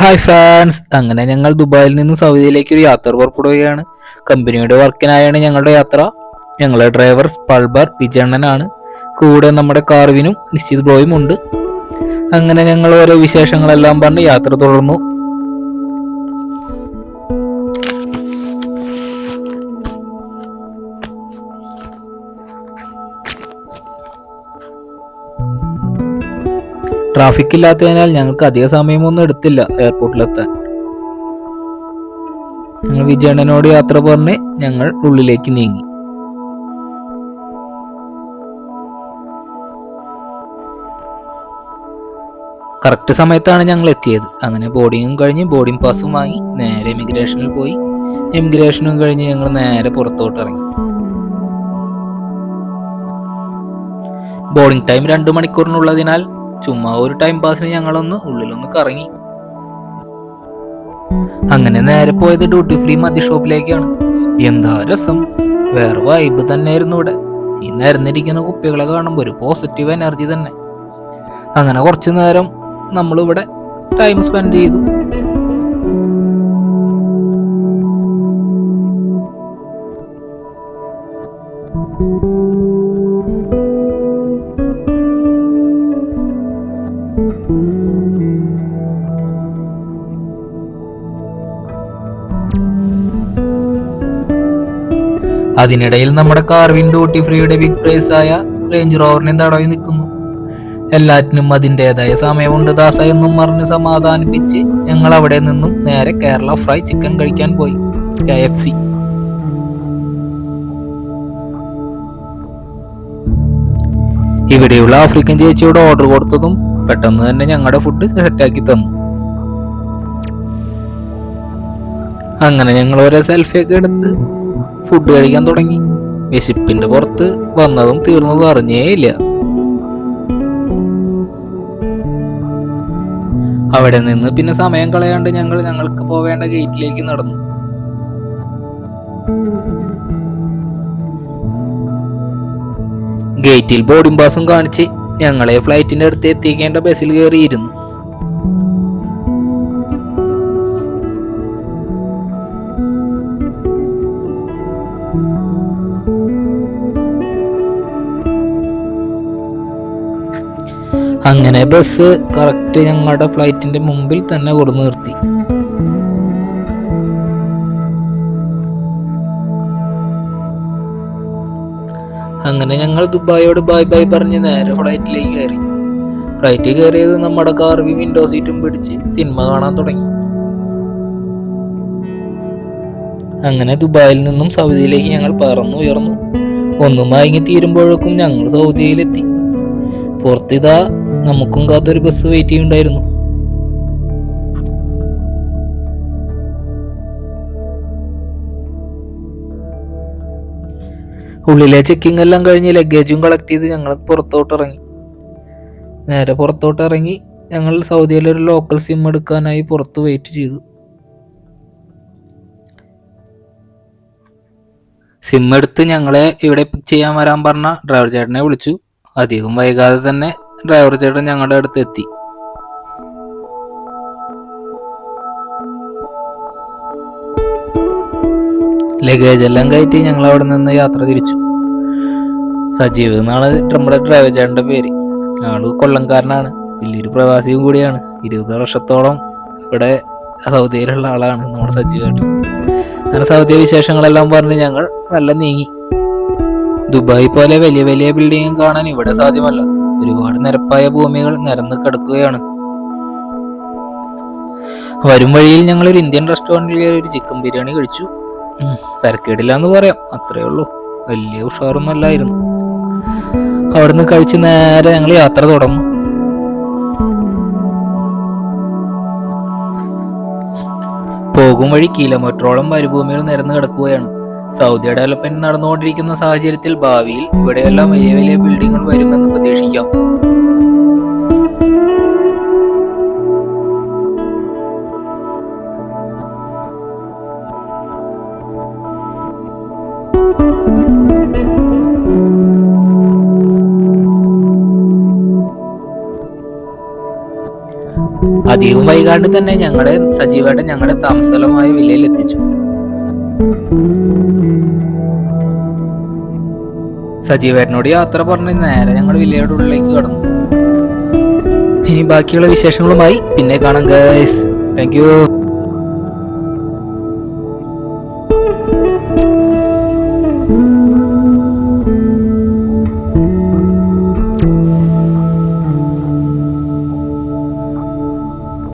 Hi fans അങ്ങനെ ഞങ്ങൾ ദുബായിൽ നിന്ന് സൗദിയിലേക്ക് ഒരു യാത്ര പുറപ്പെടുകയാണ്. കമ്പനിയുടെ വർക്കിനായാണ് ഞങ്ങളുടെ യാത്ര. ഞങ്ങളുടെ ഡ്രൈവർ പൾബർ വിജണ്ണനാണ് കൂടെ നമ്മുടെ കാർവിനും നിശ്ചിത് ബ്രോയും ഉണ്ട്. അങ്ങനെ ഞങ്ങൾ ഓരോ വിശേഷങ്ങളെല്ലാം പറഞ്ഞ് യാത്ര തുടർന്നു. ട്രാഫിക് ഇല്ലാത്തതിനാൽ ഞങ്ങൾക്ക് അധിക സമയമൊന്നും എടുത്തില്ല എയർപോർട്ടിലെത്താൻ ഞങ്ങൾ വിജയണ്ണനോട് യാത്ര പറഞ്ഞ് ഞങ്ങൾ ഉള്ളിലേക്ക് നീങ്ങി. കറക്റ്റ് സമയത്താണ് ഞങ്ങൾ എത്തിയത്. അങ്ങനെ ബോർഡിങ്ങും കഴിഞ്ഞ് ബോർഡിംഗ് പാസും വാങ്ങി നേരെ ഇമിഗ്രേഷനിൽ പോയി. ഇമിഗ്രേഷനും കഴിഞ്ഞ് ഞങ്ങൾ നേരെ പുറത്തോട്ട് ഇറങ്ങി. ബോർഡിംഗ് ടൈം രണ്ട് മണിക്കൂറിനുള്ളതിനാൽ ചുമ്മാ ഒരു ടൈം പാസിന് ഞങ്ങളൊന്ന് ഉള്ളിലൊന്ന് കറങ്ങി. അങ്ങനെ നേരെ പോയത് ഡ്യൂട്ടി ഫ്രീ മദ്യ ഷോപ്പിലേക്കാണ് എന്താ രസം? വേറെ വൈബ് തന്നെയായിരുന്നു ഇവിടെ. ഈ നിരന്നിരിക്കുന്ന കുപ്പികളെ കാണുമ്പോൾ ഒരു പോസിറ്റീവ് എനർജി തന്നെ. അങ്ങനെ കുറച്ചു നേരം നമ്മളിവിടെ ടൈം സ്പെൻഡ് ചെയ്തു. അതിനിടയിൽ നമ്മുടെ കാർവിൻ ഡ്യൂട്ടി ഫ്രീയുടെ ബിഗ് പ്രൈസ് ആയ റേഞ്ച് റോവറിനെ തടവി നിൽക്കുന്നു. എല്ലാറ്റിനും അതിന്റെതായ സമയമുണ്ട് ദാസ എന്നും പറഞ്ഞ് സമാധാനിപ്പിച്ച് ഞങ്ങൾ അവിടെ നിന്നും നേരെ കേരള ഫ്രൈ ചിക്കൻ കഴിക്കാൻ പോയി. കെ എഫ് സി ഇവിടെയുള്ള ആഫ്രിക്കൻ ചേച്ചിയോട് ഓർഡർ കൊടുത്തതും പെട്ടെന്ന് തന്നെ ഞങ്ങളുടെ ഫുഡ് സെറ്റാക്കി തന്നു. അങ്ങനെ ഞങ്ങൾ ഓരോ സെൽഫിയൊക്കെ എടുത്ത് ഫുഡ് കഴിക്കാൻ തുടങ്ങി. വിശപ്പിന്റെ പുറത്ത് വന്നതും തീർന്നതും അറിഞ്ഞേ ഇല്ല. അവിടെ നിന്ന് പിന്നെ സമയം കളയാണ്ട് ഞങ്ങൾ ഞങ്ങൾക്ക് പോവേണ്ട ഗേറ്റിലേക്ക് നടന്നു. ഗേറ്റിൽ ബോർഡിംഗ് പാസും കാണിച്ച് ഞങ്ങളെ ഫ്ലൈറ്റിന്റെ അടുത്ത് എത്തിക്കേണ്ട ബസ്സിൽ കയറിയിരുന്നു. അങ്ങനെ ബസ് കറക്റ്റ് ഞങ്ങളുടെ ഫ്ലൈറ്റിന്റെ മുമ്പിൽ തന്നെ കൊടുന്നു നിർത്തി. അങ്ങനെ ഞങ്ങൾ ദുബായോട് ബൈ ബൈ പറഞ്ഞ് നേരെ ഫ്ലൈറ്റിലേക്ക് കയറി. ഫ്ലൈറ്റിൽ കയറിയത് നമ്മുടെ കാർവി വിൻഡോ സീറ്റും പിടിച്ച് സിനിമ കാണാൻ തുടങ്ങി. അങ്ങനെ ദുബായിൽ നിന്നും സൗദിയിലേക്ക് ഞങ്ങൾ പറന്നു ഉയർന്നു. ഒന്നും വാങ്ങി തീരുമ്പോഴേക്കും ഞങ്ങൾ സൗദിയിലെത്തി. പുറത്തിതാ നമുക്കും കാത്തൊരു ബസ് വെയിറ്റ് ചെയ്യുന്നുണ്ടായിരുന്നു ഉള്ളിലെ ചെക്കിംഗ് എല്ലാം കഴിഞ്ഞ് ലഗേജും കളക്ട് ചെയ്ത് ഞങ്ങൾ പുറത്തോട്ട് ഇറങ്ങി നേരെ പുറത്തോട്ട് ഇറങ്ങി ഞങ്ങൾ സൗദിയിലെ ഒരു ലോക്കൽ സിം എടുക്കാനായി പുറത്ത് വെയിറ്റ് ചെയ്തു. സിം എടുത്ത് ഞങ്ങളെ ഇവിടെ പിക്ക് ചെയ്യാൻ വരാൻ പറഞ്ഞ ഡ്രൈവർ ചേട്ടനെ വിളിച്ചു. അധികം വൈകാതെ തന്നെ ഡ്രൈവർ ചേട്ടൻ ഞങ്ങളുടെ അടുത്ത് എത്തി. ലഗേജ് എല്ലാം കയറ്റി ഞങ്ങൾ അവിടെ നിന്ന് യാത്ര തിരിച്ചു. സജീവ് എന്നാണ് നമ്മുടെ ഡ്രൈവർ ചേട്ടന്റെ പേര്. ആൾ കൊല്ലംകാരനാണ് വലിയൊരു പ്രവാസിയും കൂടിയാണ്. ഇരുപത് വർഷത്തോളം ഇവിടെ സൗദിയിലുള്ള ആളാണ് നമ്മുടെ സജീവായിട്ട് അങ്ങനെ സൗദി വിശേഷങ്ങളെല്ലാം പറഞ്ഞ് ഞങ്ങൾ നല്ല നീങ്ങി. ദുബായ് പോലെ വലിയ വലിയ ബിൽഡിങ്ങും കാണാൻ ഇവിടെ സാധ്യമല്ല. ഒരുപാട് നിരപ്പായ ഭൂമികൾ നിരന്ന് കിടക്കുകയാണ്. വരും വഴിയിൽ ഞങ്ങൾ ഒരു ഇന്ത്യൻ റെസ്റ്റോറന്റിൽ ഒരു ചിക്കൻ ബിരിയാണി കഴിച്ചു. തരക്കേടില്ല എന്ന് പറയാം. അത്രയേ ഉള്ളൂ. വലിയ ഉഷാറൊന്നും അല്ലായിരുന്നു. അവിടുന്ന് കഴിച്ച് നേരെ ഞങ്ങൾ യാത്ര തുടങ്ങും. പോകും വഴി കിലോമീറ്ററോളം മരുഭൂമികൾ നിരന്ന് കിടക്കുകയാണ്. സൗദി ഡെവലപ്മെന്റ് നടന്നുകൊണ്ടിരിക്കുന്ന സാഹചര്യത്തിൽ ഭാവിയിൽ ഇവിടെയെല്ലാം വലിയ വലിയ ബിൽഡിങ്ങുകൾ വരുമെന്ന് പ്രതീക്ഷിക്കാം. അധികം വൈകാണ്ട് തന്നെ ഞങ്ങളുടെ സജീവേട്ടൻ ഞങ്ങളുടെ താമസസ്ഥലമായ വില്ലയിൽ എത്തിച്ചു. സജീവേട്ടനോട് യാത്ര പറഞ്ഞ് നേരെ ഞങ്ങൾ വില്ലയുടെ ഉള്ളിലേക്ക് കടന്നു. ഇനി ബാക്കിയുള്ള വിശേഷങ്ങളുമായി പിന്നെ കാണാം ഗൈസ് താങ്ക് യു